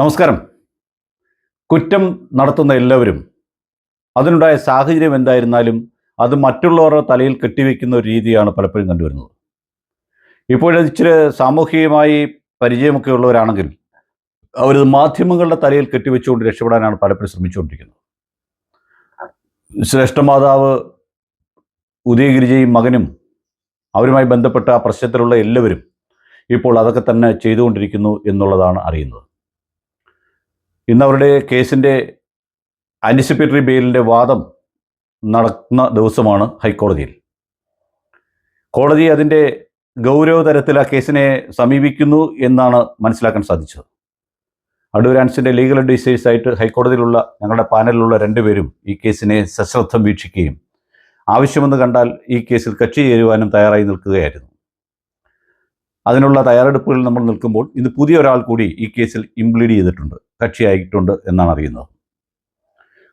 നമസ്കാരം. കുറ്റം നടത്തുന്ന എല്ലാവരും അതിനുണ്ടായ സാഹചര്യം എന്തായിരുന്നാലും അത് മറ്റുള്ളവരുടെ തലയിൽ കെട്ടിവെക്കുന്ന ഒരു രീതിയാണ് പലപ്പോഴും കണ്ടുവരുന്നത്. ഇപ്പോഴത് ഇച്ചിരി സാമൂഹികമായി പരിചയമൊക്കെ ഉള്ളവരാണെങ്കിൽ അവരത് മാധ്യമങ്ങളുടെ തലയിൽ കെട്ടിവെച്ചുകൊണ്ട് രക്ഷപ്പെടാനാണ് പലപ്പോഴും ശ്രമിച്ചുകൊണ്ടിരിക്കുന്നത്. ശ്രേഷ്ഠമാതാവ് ഉദയഗിരിജയും മകനും അവരുമായി ബന്ധപ്പെട്ട ആ പ്രശ്നത്തിലുള്ള എല്ലാവരും ഇപ്പോൾ അതൊക്കെ തന്നെ ചെയ്തുകൊണ്ടിരിക്കുന്നു എന്നുള്ളതാണ് അറിയുന്നത്. ഇന്ന് അവരുടെ കേസിന്റെ ആന്റിസിപ്പേറ്ററി ബെയിലിന്റെ വാദം നടക്കുന്ന ദിവസമാണ് ഹൈക്കോടതിയിൽ. കോടതി അതിന്റെ ഗൗരവതരത്തിൽ ആ കേസിനെ സമീപിക്കുന്നു എന്നാണ് മനസ്സിലാക്കാൻ സാധിച്ചത്. അടൂർ ആൻസിന്റെ ലീഗൽ അഡ്വൈസേഴ്സ് ആയിട്ട് ഹൈക്കോടതിയിലുള്ള ഞങ്ങളുടെ പാനലിലുള്ള രണ്ടുപേരും ഈ കേസിനെ സശ്രദ്ധം വീക്ഷിക്കുകയും ആവശ്യമെന്ന് കണ്ടാൽ ഈ കേസിൽ കക്ഷി ചേരുവാനും തയ്യാറായി നിൽക്കുകയായിരുന്നു. അതിനുള്ള തയ്യാറെടുപ്പുകൾ നമ്മൾ നിൽക്കുമ്പോൾ ഇന്ന് പുതിയ ഒരാൾ കൂടി ഈ കേസിൽ ഇംപ്ലീഡ് ചെയ്തിട്ടുണ്ട്. കക്ഷിയായിട്ടുണ്ട് എന്നാണ് അറിയുന്നത്.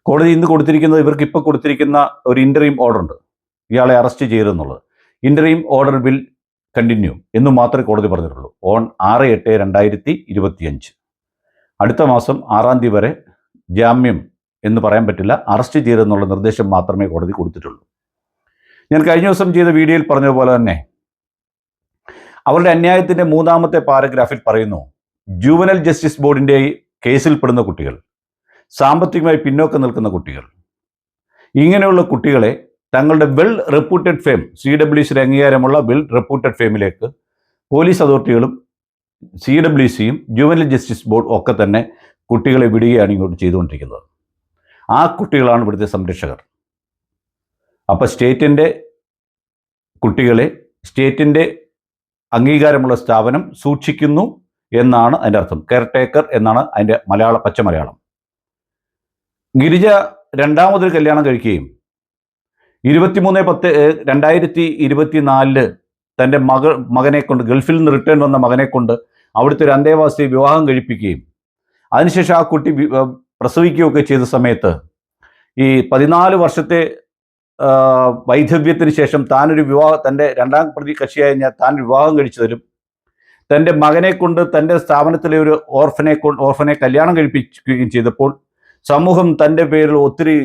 കോടതി ഇന്ന് കൊടുത്തിരിക്കുന്നത് ഇവർക്ക് ഇപ്പോൾ കൊടുത്തിരിക്കുന്ന ഒരു ഇന്ററീം ഓർഡർ ഉണ്ട്. ഇയാളെ അറസ്റ്റ് ചെയ്തെന്നുള്ളത് ഇന്ററീം ഓർഡർ ബിൽ കണ്ടിന്യൂ എന്ന് മാത്രമേ കോടതി പറഞ്ഞിട്ടുള്ളൂ. ഓൺ ആറ് എട്ട് രണ്ടായിരത്തി ഇരുപത്തിയഞ്ച് അടുത്ത മാസം ആറാം തീയതി വരെ ജാമ്യം എന്ന് പറയാൻ പറ്റില്ല. അറസ്റ്റ് ചെയ്തെന്നുള്ള നിർദ്ദേശം മാത്രമേ കോടതി കൊടുത്തിട്ടുള്ളൂ. ഞാൻ കഴിഞ്ഞ ദിവസം ചെയ്ത വീഡിയോയിൽ പറഞ്ഞതുപോലെ തന്നെ അവരുടെ അന്യായത്തിന്റെ മൂന്നാമത്തെ പാരഗ്രാഫിൽ പറയുന്നു ജൂവനൽ ജസ്റ്റിസ് ബോർഡിന്റെ കേസിൽപ്പെടുന്ന കുട്ടികൾ സാമ്പത്തികമായി പിന്നോക്കം നിൽക്കുന്ന കുട്ടികൾ. ഇങ്ങനെയുള്ള കുട്ടികളെ തങ്ങളുടെ well reputed firm C W സിയുടെ അംഗീകാരമുള്ള വെൽ റെപ്യൂട്ടഡ് ഫേമിലേക്ക് പോലീസ് അതോറിറ്റികളും സി ഡബ്ല്യു സിയും ജുവനൽ ജസ്റ്റിസ് ബോർഡ് ഒക്കെ തന്നെ കുട്ടികളെ വിടുകയാണ് ഇങ്ങോട്ട് ചെയ്തുകൊണ്ടിരിക്കുന്നത്. ആ കുട്ടികളാണ് ഇവിടുത്തെ സംരക്ഷകർ. അപ്പോൾ സ്റ്റേറ്റിന്റെ കുട്ടികളെ സ്റ്റേറ്റിന്റെ അംഗീകാരമുള്ള സ്ഥാപനം സൂക്ഷിക്കുന്നു എന്നാണ് അതിന്റെ അർത്ഥം. കെയർ ടേക്കർ എന്നാണ് അതിന്റെ മലയാള പച്ച മലയാളം. ഗിരിജ രണ്ടാമതൊരു കല്യാണം കഴിക്കുകയും ഇരുപത്തിമൂന്ന് പത്ത് രണ്ടായിരത്തി രണ്ടായിരത്തി ഇരുപത്തിനാലിൽ തന്റെ മക മകനെ കൊണ്ട് ഗൾഫിൽ നിന്ന് റിട്ടേൺ വന്ന മകനെ കൊണ്ട് അവിടുത്തെ ഒരു അന്തേവാസി വിവാഹം കഴിപ്പിക്കുകയും അതിനുശേഷം ആ കുട്ടി പ്രസവിക്കുകയൊക്കെ ചെയ്ത സമയത്ത് ഈ പതിനാല് വർഷത്തെ വൈധവ്യത്തിന് ശേഷം താനൊരു വിവാഹം തന്റെ രണ്ടാം പ്രതി കക്ഷിയായ ഞാൻ താൻ വിവാഹം കഴിച്ചതിലും തന്റെ മകനെ കൊണ്ട് തന്റെ സ്ഥാപനത്തിലെ ഒരു ഓർഫനെ കൊണ്ട് ഓർഫനെ കല്യാണം കഴിപ്പിക്കുകയും ചെയ്തപ്പോൾ സമൂഹം തന്റെ പേരിൽ ഒത്തിരി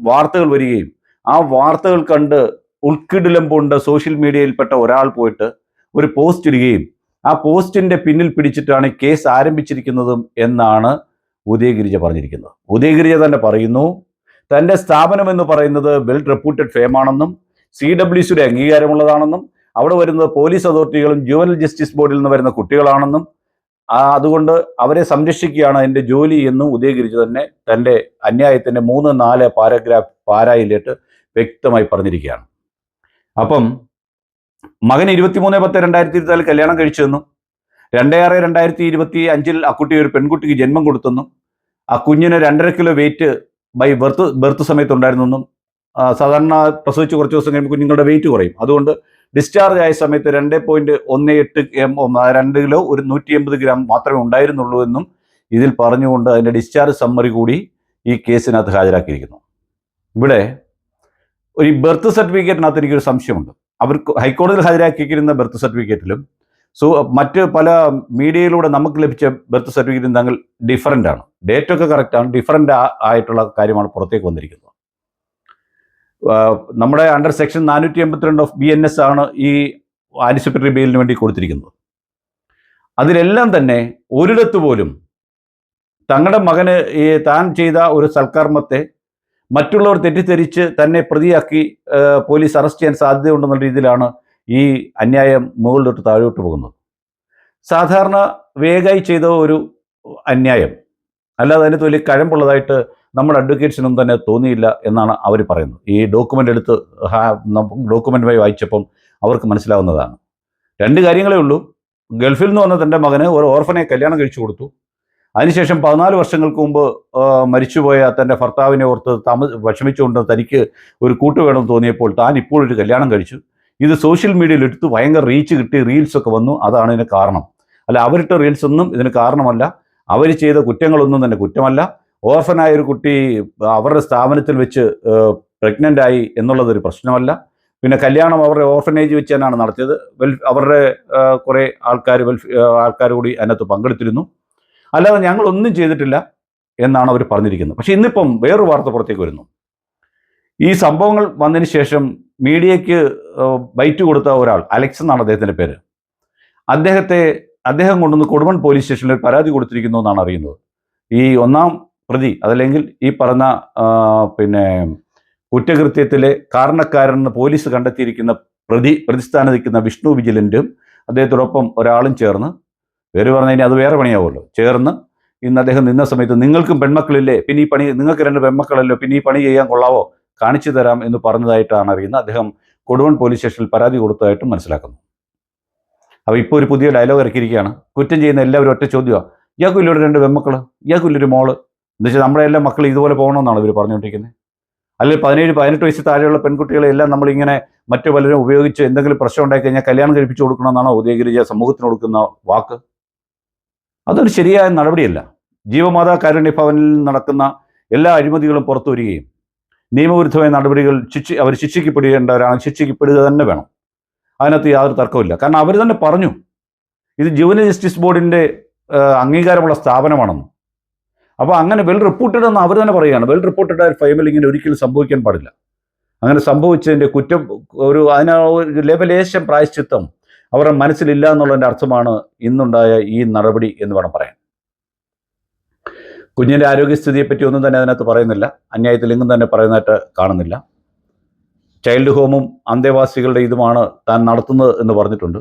വാർത്തകൾ വരികയും ആ വാർത്തകൾ കണ്ട് ഉൾക്കിടിലം കൊണ്ട് സോഷ്യൽ മീഡിയയിൽപ്പെട്ട ഒരാൾ പോയിട്ട് ഒരു പോസ്റ്റ് ഇടുകയും ആ പോസ്റ്റിന്റെ പിന്നിൽ പിടിച്ചിട്ടാണ് കേസ് ആരംഭിച്ചിരിക്കുന്നതും എന്നാണ് ഉദയഗിരിജ പറഞ്ഞിരിക്കുന്നത്. ഉദയഗിരിജ തന്നെ പറയുന്നു തന്റെ സ്ഥാപനം എന്ന് പറയുന്നത് വെൽ റെപ്യൂട്ടഡ് ഫേം ആണെന്നും സി ഡബ്ല്യു സിയുടെ അംഗീകാരമുള്ളതാണെന്നും അവിടെ വരുന്നത് പോലീസ് അതോറിറ്റികളും ജുവനൽ ജസ്റ്റിസ് ബോർഡിൽ നിന്ന് വരുന്ന കുട്ടികളാണെന്നും അതുകൊണ്ട് അവരെ സംരക്ഷിക്കുകയാണ് എന്റെ ജോലി എന്നും ഉദയഗിരിച്ച് തന്നെ തന്റെ അന്യായത്തിന്റെ മൂന്ന് നാല് പാരഗ്രാഫ് പാരായിലിട്ട് വ്യക്തമായി പറഞ്ഞിരിക്കുകയാണ്. അപ്പം മകൻ ഇരുപത്തിമൂന്ന് പത്ത് രണ്ടായിരത്തി ഇരുപത്തിനാല് കല്യാണം കഴിച്ചെന്നും. രണ്ട് ആറ് രണ്ടായിരത്തി ഇരുപത്തി അഞ്ചിൽ ആ കുട്ടി ഒരു പെൺകുട്ടിക്ക് ജന്മം കൊടുത്തെന്നും ആ കുഞ്ഞിന് രണ്ടര kilo weight by birth birth സമയത്ത് ഉണ്ടായിരുന്നെന്നും സാധാരണ പ്രസവിച്ച് കുറച്ച് ദിവസം കഴിയുമ്പോൾ കുഞ്ഞുങ്ങളുടെ വെയിറ്റ് കുറയും. അതുകൊണ്ട് ഡിസ്ചാർജ് ആയ സമയത്ത് രണ്ട് പോയിന്റ് ഒന്ന് എട്ട് എം രണ്ട് കിലോ ഒരു നൂറ്റി എൺപത് ഗ്രാം മാത്രമേ ഉണ്ടായിരുന്നുള്ളൂ എന്നും ഇതിൽ പറഞ്ഞുകൊണ്ട് അതിന്റെ ഡിസ്ചാർജ് സമ്മറി കൂടി ഈ കേസിനകത്ത് ഹാജരാക്കിയിരിക്കുന്നു. ഇവിടെ ഒരു ബർത്ത് സർട്ടിഫിക്കറ്റിനകത്ത് എനിക്കൊരു സംശയമുണ്ട്. അവർ ഹൈക്കോടതിയിൽ ഹാജരാക്കിയിരിക്കുന്ന ബർത്ത് സർട്ടിഫിക്കറ്റിലും സോ മറ്റ് പല മീഡിയയിലൂടെ നമുക്ക് ലഭിച്ച ബർത്ത് സർട്ടിഫിക്കറ്റും തങ്ങൾ ഡിഫറന്റ് ആണ്. ഡേറ്റൊക്കെ കറക്റ്റാണ് ഡിഫറന്റ് ആയിട്ടുള്ള കാര്യമാണ് പുറത്തേക്ക് വന്നിരിക്കുന്നത്. നമ്മുടെ അണ്ടർ സെക്ഷൻ നാനൂറ്റി എൺപത്തിരണ്ട് ഓഫ് ബി എൻ എസ് ആണ് ഈ ആന്റിസിപ്പറ്ററി ബെയിലിന് വേണ്ടി കൊടുത്തിരിക്കുന്നത്. അതിലെല്ലാം തന്നെ ഒരിടത്ത് പോലും തങ്ങളുടെ മകന് ഈ താൻ ചെയ്ത ഒരു സൽക്കർമ്മത്തെ മറ്റുള്ളവർ തെറ്റിദ്ധരിച്ച് തന്നെ പ്രതിയാക്കി പോലീസ് അറസ്റ്റ് ചെയ്യാൻ സാധ്യതയുണ്ടെന്നുള്ള രീതിയിലാണ് ഈ അന്യായം മുകളിലോട്ട് താഴോട്ട് പോകുന്നത്. സാധാരണ വേഗായി ചെയ്ത ഒരു അന്യായം. അല്ലാതെ അതിന് തൊലി കഴമ്പുള്ളതായിട്ട് നമ്മുടെ അഡ്വക്കേറ്റ്സിനും തന്നെ തോന്നിയില്ല എന്നാണ് അവർ പറയുന്നത്. ഈ ഡോക്യുമെന്റ് എടുത്ത് ഡോക്യുമെന്റുമായി വായിച്ചപ്പം അവർക്ക് മനസ്സിലാവുന്നതാണ്. രണ്ട് കാര്യങ്ങളേ ഉള്ളൂ. ഗൾഫിൽ നിന്ന് വന്ന തന്റെ മകന് ഒരു ഓർഫനെ കല്യാണം കഴിച്ചു കൊടുത്തു. അതിനുശേഷം പതിനാല് വർഷങ്ങൾക്ക് മുമ്പ് മരിച്ചുപോയ തന്റെ ഭർത്താവിനെ ഓർത്ത് താമ വിഷമിച്ചുകൊണ്ട് തനിക്ക് ഒരു കൂട്ട് വേണമെന്ന് തോന്നിയപ്പോൾ താൻ ഇപ്പോൾ ഒരു കല്യാണം കഴിച്ചു. ഇത് സോഷ്യൽ മീഡിയയിൽ എടുത്ത് ഭയങ്കര റീച്ച് കിട്ടി റീൽസൊക്കെ വന്നു. അതാണ് ഇതിന് കാരണം. അല്ല അവരിട്ട റീൽസ് ഒന്നും ഇതിന് കാരണമല്ല. അവർ ചെയ്ത കുറ്റങ്ങളൊന്നും തന്നെ കുറ്റമല്ല. ഓർഫനായ ഒരു കുട്ടി അവരുടെ സ്ഥാപനത്തിൽ വെച്ച് പ്രഗ്നന്റ് ആയി എന്നുള്ളതൊരു പ്രശ്നമല്ല. പിന്നെ കല്യാണം അവരുടെ ഓർഫനേജ് വെച്ച് തന്നെയാണ് നടത്തിയത്. വെൽ അവരുടെ കുറേ ആൾക്കാർ വെൽ ആൾക്കാർ കൂടി അതിനകത്ത് പങ്കെടുത്തിരുന്നു. അല്ലാതെ ഞങ്ങളൊന്നും ചെയ്തിട്ടില്ല എന്നാണ് അവർ പറഞ്ഞിരിക്കുന്നത്. പക്ഷേ ഇന്നിപ്പം വേറൊരു വാർത്ത പുറത്തേക്ക് വരുന്നു. ഈ സംഭവങ്ങൾ വന്നതിന് ശേഷം മീഡിയയ്ക്ക് ബൈറ്റ് കൊടുത്ത ഒരാൾ അലക്സ് എന്നാണ് അദ്ദേഹത്തിന്റെ പേര്. അദ്ദേഹത്തെ അദ്ദേഹം കൊണ്ടുവന്ന് കൊടുമൺ പോലീസ് സ്റ്റേഷനിൽ പരാതി കൊടുത്തിരിക്കുന്നു എന്നാണ് അറിയുന്നത്. ഈ ഒന്നാം പ്രതി. അതല്ലെങ്കിൽ ഈ പറഞ്ഞ പിന്നെ കുറ്റകൃത്യത്തിലെ കാരണക്കാരെന്ന് പോലീസ് കണ്ടെത്തിയിരിക്കുന്ന പ്രതി പ്രതിസ്ഥാനത്ത് നിൽക്കുന്ന വിഷ്ണു വിജിലന്റും അദ്ദേഹത്തോടൊപ്പം ഒരാളും ചേർന്ന് പേര് പറഞ്ഞു കഴിഞ്ഞാൽ അത് വേറെ പണിയാവുമല്ലോ. ചേർന്ന് ഇന്ന് അദ്ദേഹം നിന്ന സമയത്ത് നിങ്ങൾക്കും പെൺമക്കളില്ലേ? പിന്നെ ഈ പണി നിങ്ങൾക്ക് രണ്ട് പെൺമക്കളല്ലോ? പിന്നെ ഈ പണി ചെയ്യാൻ കൊള്ളാവോ? കാണിച്ചു തരാം എന്ന് പറഞ്ഞതായിട്ടാണ് അറിയുന്നത്. അദ്ദേഹം കൊടുവൺ പോലീസ് സ്റ്റേഷനിൽ പരാതി കൊടുത്തതായിട്ടും മനസ്സിലാക്കുന്നു. അപ്പോൾ ഇപ്പോൾ ഒരു പുതിയ ഡയലോഗ് ഇറക്കിയിരിക്കുകയാണ്. കുറ്റം ചെയ്യുന്ന എല്ലാവരും ഒറ്റ ചോദ്യമാണ് ഇയാൾക്കില്ലൊരു രണ്ട് പെൺമക്കൾ ഇയാൾക്കില്ലൊരു മോൾ? എന്ന് വെച്ചാൽ നമ്മുടെ എല്ലാ മക്കൾ ഇതുപോലെ പോകണമെന്നാണ് ഇവർ പറഞ്ഞുകൊണ്ടിരിക്കുന്നത്. അല്ലെങ്കിൽ പതിനേഴ് പതിനെട്ട് വയസ്സ് താഴെയുള്ള പെൺകുട്ടികളെ എല്ലാം നമ്മളിങ്ങനെ മറ്റു പലരും ഉപയോഗിച്ച് എന്തെങ്കിലും പ്രശ്നം ഉണ്ടായി കഴിഞ്ഞാൽ കല്യാണം കഴിപ്പിച്ചു കൊടുക്കണമെന്നാണ് ഉദയഗിരിജ സമൂഹത്തിന് കൊടുക്കുന്ന വാക്ക്? അതൊരു ശരിയായ നടപടിയല്ല. ജീവമാതാ കാരുണ്യ ഭവനിൽ നടക്കുന്ന എല്ലാ അഴിമതികളും പുറത്തു വരികയും നിയമവിരുദ്ധമായ നടപടികൾ ശിക്ഷ അവർ ശിക്ഷിക്കപ്പെടേണ്ടവരാണ് ശിക്ഷിക്കപ്പെടുക തന്നെ വേണം. അതിനകത്ത് യാതൊരു തർക്കമില്ല കാരണം അവർ തന്നെ പറഞ്ഞു ഇത് ജുവനൽ ജസ്റ്റിസ് ബോർഡിന്റെ അംഗീകാരമുള്ള സ്ഥാപനമാണെന്ന്. അപ്പോൾ അങ്ങനെ വെൽ റിപ്പോർട്ടഡ് എന്ന് അവർ തന്നെ പറയുകയാണ്. വെൽ റിപ്പോർട്ടഡ് ആയ ഫൈമിൽ ഇങ്ങനെ ഒരിക്കലും സംഭവിക്കാൻ പാടില്ല. അങ്ങനെ സംഭവിച്ചതിന്റെ കുറ്റം ഒരു അതിന് ലെവലേശം പ്രായശ്ചിത്തം അവരുടെ മനസ്സിലില്ല എന്നുള്ളതിന്റെ അർത്ഥമാണ് ഇന്നുണ്ടായ ഈ നടപടി എന്ന് വേണം പറയാൻ. കുഞ്ഞിന്റെ ആരോഗ്യസ്ഥിതിയെപ്പറ്റി ഒന്നും തന്നെ അതിനകത്ത് പറയുന്നില്ല. അന്യായത്തിൽ എങ്ങും തന്നെ പറയുന്നതായിട്ട് കാണുന്നില്ല. ചൈൽഡ് ഹോമും അന്തേവാസികളുടെ ഇതുമാണ് താൻ നടത്തുന്നത് എന്ന് പറഞ്ഞിട്ടുണ്ട്.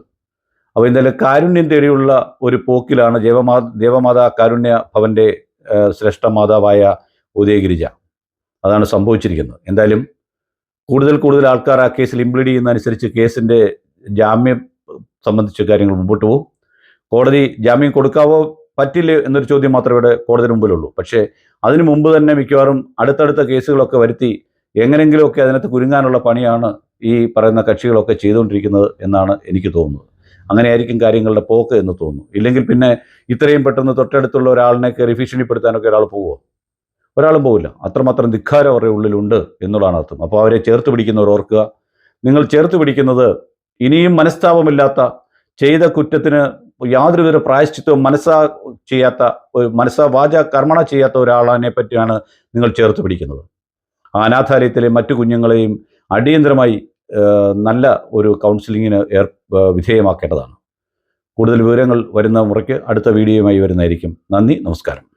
അപ്പോൾ എന്തായാലും കാരുണ്യം തേടിയുള്ള ഒരു പോക്കിലാണ് ദേവമാ ദേവമാതാ കാരുണ്യ ഭവന്റെ ശ്രേഷ്ഠ മാതാവായ ഉദയഗിരിജ. അതാണ് സംഭവിച്ചിരിക്കുന്നത്. എന്തായാലും കൂടുതൽ കൂടുതൽ ആൾക്കാർ ആ കേസിൽ ഇംപ്ലീഡ് ചെയ്യുന്നതനുസരിച്ച് കേസിന്റെ ജാമ്യം സംബന്ധിച്ച കാര്യങ്ങൾ മുമ്പോട്ട് പോകും. കോടതി ജാമ്യം കൊടുക്കാവോ പറ്റില്ല എന്നൊരു ചോദ്യം മാത്രമേ ഇവിടെ കോടതി മുമ്പിലുള്ളൂ പക്ഷേ അതിനു മുമ്പ് തന്നെ മിക്കവാറും അടുത്തടുത്ത കേസുകളൊക്കെ വരുത്തി എങ്ങനെങ്കിലുമൊക്കെ അതിനകത്ത് കുരുങ്ങാനുള്ള പണിയാണ് ഈ പറയുന്ന കക്ഷികളൊക്കെ ചെയ്തുകൊണ്ടിരിക്കുന്നത് എന്നാണ് എനിക്ക് തോന്നുന്നത്. അങ്ങനെയായിരിക്കും കാര്യങ്ങളുടെ പോക്ക് എന്ന് തോന്നുന്നു. ഇല്ലെങ്കിൽ പിന്നെ ഇത്രയും പെട്ടെന്ന് തൊട്ടടുത്തുള്ള ഒരാളിനെ കയറി ഭീഷണിപ്പെടുത്താനൊക്കെ ഒരാൾ പോവുമോ ഒരാളും പോവില്ല. അത്രമാത്രം ധിക്കാരം അവരുടെ ഉള്ളിലുണ്ട് എന്നുള്ളതാണ് അർത്ഥം. അപ്പോൾ അവരെ ചേർത്ത് പിടിക്കുന്നവർ ഓർക്കുക. നിങ്ങൾ ചേർത്ത് പിടിക്കുന്നത് ഇനിയും മനസ്താപമില്ലാത്ത ചെയ്ത കുറ്റത്തിന് യാതൊരുവിധ പ്രായശ്ചിത്വം മനസ്സാ ചെയ്യാത്ത ഒരു മനസ്സാ വാച കർമ്മണ ചെയ്യാത്ത ഒരാളിനെ പറ്റിയാണ് നിങ്ങൾ ചേർത്ത് പിടിക്കുന്നത്. അനാഥാലയത്തിലെ മറ്റു കുഞ്ഞുങ്ങളെയും അടിയന്തരമായി നല്ല ഒരു കൗൺസിലിങ്ങിന് ഏർ വിധേയമാക്കേണ്ടതാണ്. കൂടുതൽ വിവരങ്ങൾ വരുന്ന മുറയ്ക്ക് അടുത്ത വീഡിയോയുമായി വരുന്നതായിരിക്കും. നന്ദി നമസ്കാരം.